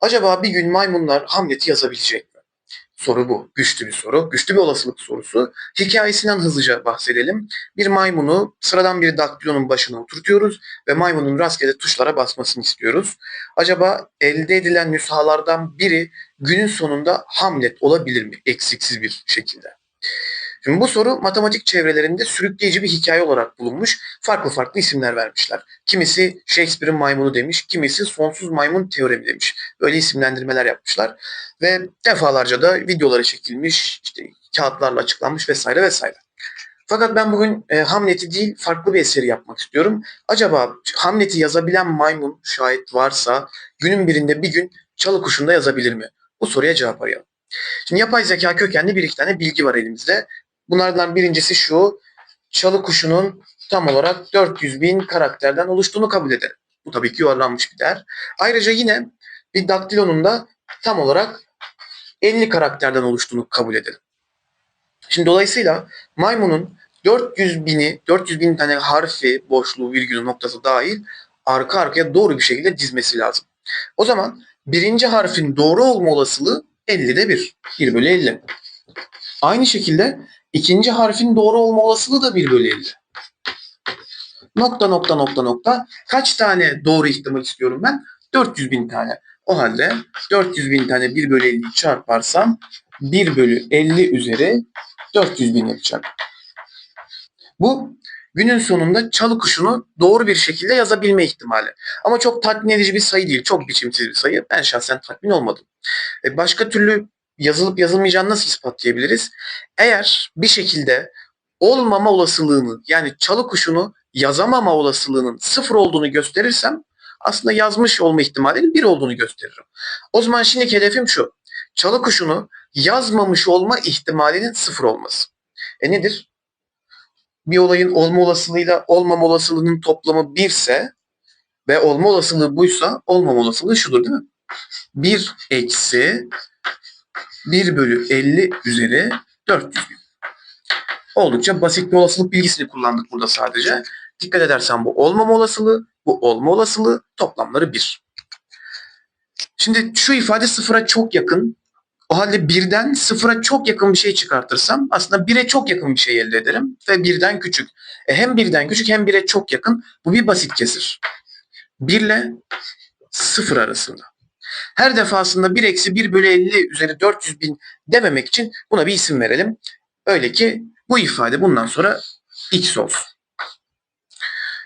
Acaba bir gün maymunlar Hamlet'i yazabilecek mi? Soru bu. Güçlü bir soru. Güçlü bir olasılık sorusu. Hikayesinden hızlıca bahsedelim. Bir maymunu sıradan bir daktilonun başına oturtuyoruz ve maymunun rastgele tuşlara basmasını istiyoruz. Acaba elde edilen nüshalardan biri günün sonunda Hamlet olabilir mi? Eksiksiz bir şekilde. Şimdi bu soru matematik çevrelerinde sürükleyici bir hikaye olarak bulunmuş. Farklı farklı isimler vermişler. Kimisi Shakespeare'in maymunu demiş, kimisi sonsuz maymun teoremi demiş. Böyle isimlendirmeler yapmışlar. Ve defalarca da videoları çekilmiş, işte kağıtlarla açıklanmış vesaire vesaire. Fakat ben bugün e, Hamlet'i değil farklı bir eseri yapmak istiyorum. Acaba Hamlet'i yazabilen maymun şayet varsa günün birinde bir gün çalı kuşunda yazabilir mi? Bu soruya cevap arayalım. Şimdi yapay zeka kökenli bir iki tane bilgi var elimizde. Bunlardan birincisi şu. Çalı kuşunun tam olarak 400 bin karakterden oluştuğunu kabul edelim. Bu tabii ki yuvarlanmış bir değer. Ayrıca yine bir daktilonun da tam olarak 50 karakterden oluştuğunu kabul edelim. Şimdi dolayısıyla maymunun 400 bini, 400 bin tane harfi, boşluğu, virgülü, noktası dahil arka arkaya doğru bir şekilde dizmesi lazım. O zaman birinci harfin doğru olma olasılığı 50'de 1. 1 bölü 50. Aynı şekilde ikinci harfin doğru olma olasılığı da 1 bölü 50. Nokta nokta nokta nokta. Kaç tane doğru ihtimal istiyorum ben? 400 bin tane. O halde 400 bin tane 1 bölü 50'yi çarparsam 1 bölü 50 üzeri 400 bin yapacak. Bu günün sonunda çalı kuşunu doğru bir şekilde yazabilme ihtimali. Ama çok tatmin edici bir sayı değil. Çok biçimsiz bir sayı. Ben şahsen tatmin olmadım. E, Başka türlü yazılıp yazılmayacağını nasıl ispatlayabiliriz? Eğer bir şekilde olmama olasılığını yani çalı kuşunu yazamama olasılığının sıfır olduğunu gösterirsem aslında yazmış olma ihtimalinin bir olduğunu gösteririm. O zaman şimdiki hedefim şu. Çalı kuşunu yazmamış olma ihtimalinin sıfır olması. E nedir? Bir olayın olma olasılığıyla olmama olasılığının toplamı 1 ise ve olma olasılığı buysa olmama olasılığı şudur değil mi? 1 eksi 1 bölü 50 üzeri 400 bin. Oldukça basit bir olasılık bilgisini kullandık burada sadece. Dikkat edersen bu olmama olasılığı, bu olma olasılığı toplamları 1. Şimdi şu ifade sıfıra çok yakın. O halde birden sıfıra çok yakın bir şey çıkartırsam aslında bire çok yakın bir şey elde ederim ve birden küçük. E hem birden küçük hem bire çok yakın. Bu bir basit kesir. 1 ile 0 arasında. Her defasında 1 eksi 1 bölü 50 üzeri 400 bin dememek için buna bir isim verelim. Öyle ki bu ifade bundan sonra x olsun.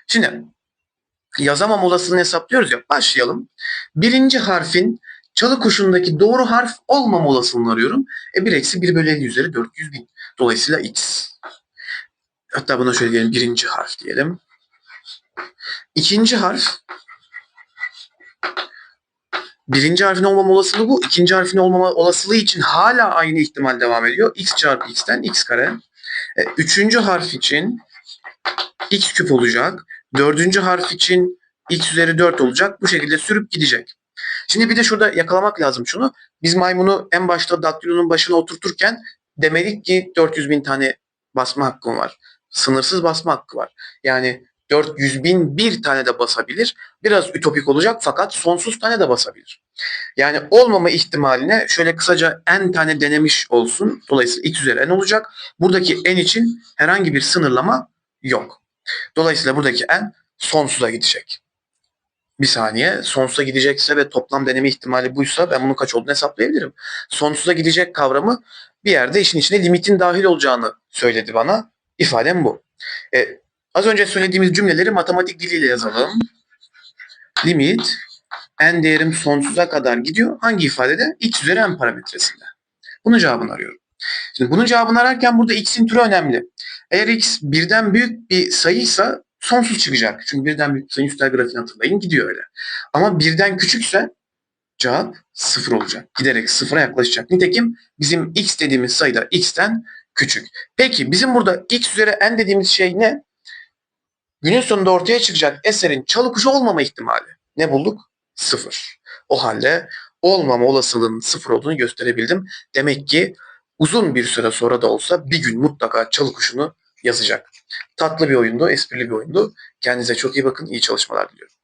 Şimdi yazamam olasılığını hesaplıyoruz ya. Başlayalım. Birinci harfin çalı kuşundaki doğru harf olmama olasılığını arıyorum. E 1 eksi 1 bölü 50 üzeri 400 bin. Dolayısıyla x. Hatta buna şöyle diyelim birinci harf diyelim. İkinci harf birinci harfin olmama olasılığı bu. ikinci harfin olmama olasılığı için hala aynı ihtimal devam ediyor. x çarpı x'ten x kare. E, üçüncü harf için x küp olacak. Dördüncü harf için x üzeri 4 olacak. Bu şekilde sürüp gidecek. Şimdi bir de şurada yakalamak lazım şunu. Biz maymunu en başta daktilonun başına oturturken demedik ki 400 bin tane basma hakkım var. Sınırsız basma hakkı var. Yani 400 bin bir tane de basabilir. Biraz ütopik olacak fakat sonsuz tane de basabilir. Yani olmama ihtimaline şöyle kısaca n tane denemiş olsun. Dolayısıyla x üzeri n olacak. Buradaki n için herhangi bir sınırlama yok. Dolayısıyla buradaki n sonsuza gidecek. Bir saniye. Sonsuza gidecekse ve toplam deneme ihtimali buysa ben bunun kaç olduğunu hesaplayabilirim. Sonsuza gidecek kavramı bir yerde işin içine limitin dahil olacağını söyledi bana. İfadem bu. E, az önce söylediğimiz cümleleri matematik diliyle yazalım. Limit n değerim sonsuza kadar gidiyor. Hangi ifadede? x üzeri n parametresinde. Bunun cevabını arıyorum. Şimdi bunun cevabını ararken burada x'in türü önemli. Eğer x birden büyük bir sayıysa sonsuz çıkacak. Çünkü birden büyük sayı üstel grafiğini hatırlayın gidiyor öyle. Ama birden küçükse cevap sıfır olacak. Giderek sıfıra yaklaşacak. Nitekim bizim x dediğimiz sayıda x'ten küçük. Peki bizim burada x üzeri n dediğimiz şey ne? Günün sonunda ortaya çıkacak eserin çalı kuşu olmama ihtimali. Ne bulduk? Sıfır. O halde olmama olasılığının sıfır olduğunu gösterebildim. Demek ki uzun bir süre sonra da olsa bir gün mutlaka çalı kuşunu yazacak. Tatlı bir oyundu, esprili bir oyundu. Kendinize çok iyi bakın, iyi çalışmalar diliyorum.